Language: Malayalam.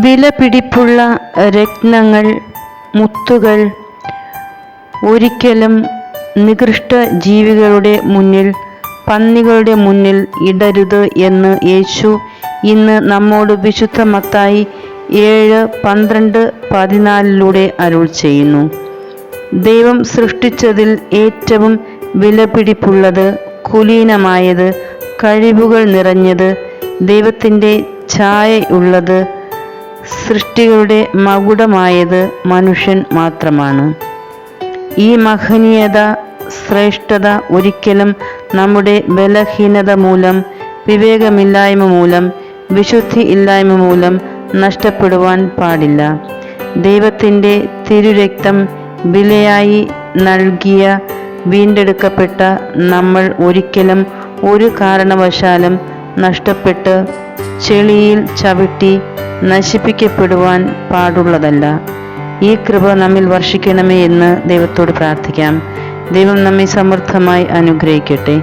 വിലപിടിപ്പുള്ള രത്നങ്ങൾ മുത്തുകൾ ഒരിക്കലും നികൃഷ്ട ജീവികളുടെ മുന്നിൽ പന്നികളുടെ മുന്നിൽ ഇടരുത് എന്ന് യേശു ഇന്ന് നമ്മോട് വിശുദ്ധ മത്തായി ഏഴ് പന്ത്രണ്ട് പതിനാലിലൂടെ അരുൾ ചെയ്യുന്നു. ദൈവം സൃഷ്ടിച്ചതിൽ ഏറ്റവും വിലപിടിപ്പുള്ളത് കുലീനമായത് കഴിവുകൾ നിറഞ്ഞത് ദൈവത്തിന്റെ ഛായയുള്ളത് സൃഷ്ടികളുടെ മകുടമായത് മനുഷ്യൻ മാത്രമാണ്. ഈ മഹനീയത ശ്രേഷ്ഠത ഒരിക്കലും നമ്മുടെ ബലഹീനത മൂലം വിവേകമില്ലായ്മ മൂലം വിശുദ്ധി ഇല്ലായ്മ മൂലം നഷ്ടപ്പെടുവാൻ പാടില്ല. ദൈവത്തിന്റെ തിരുരക്തം വിലയായി നൽകിയ വീണ്ടെടുക്കപ്പെട്ട നമ്മൾ ഒരിക്കലും ഒരു കാരണവശാലും നഷ്ടപ്പെട്ട് ചെളിയിൽ ചവിട്ടി നശിപ്പിക്കപ്പെടുവാൻ പാടുള്ളതല്ല. ഈ കൃപ നമ്മിൽ വർഷിക്കണമേ എന്ന് ദൈവത്തോട് പ്രാർത്ഥിക്കാം. ദൈവം നമ്മെ സമൃദ്ധമായി അനുഗ്രഹിക്കട്ടെ.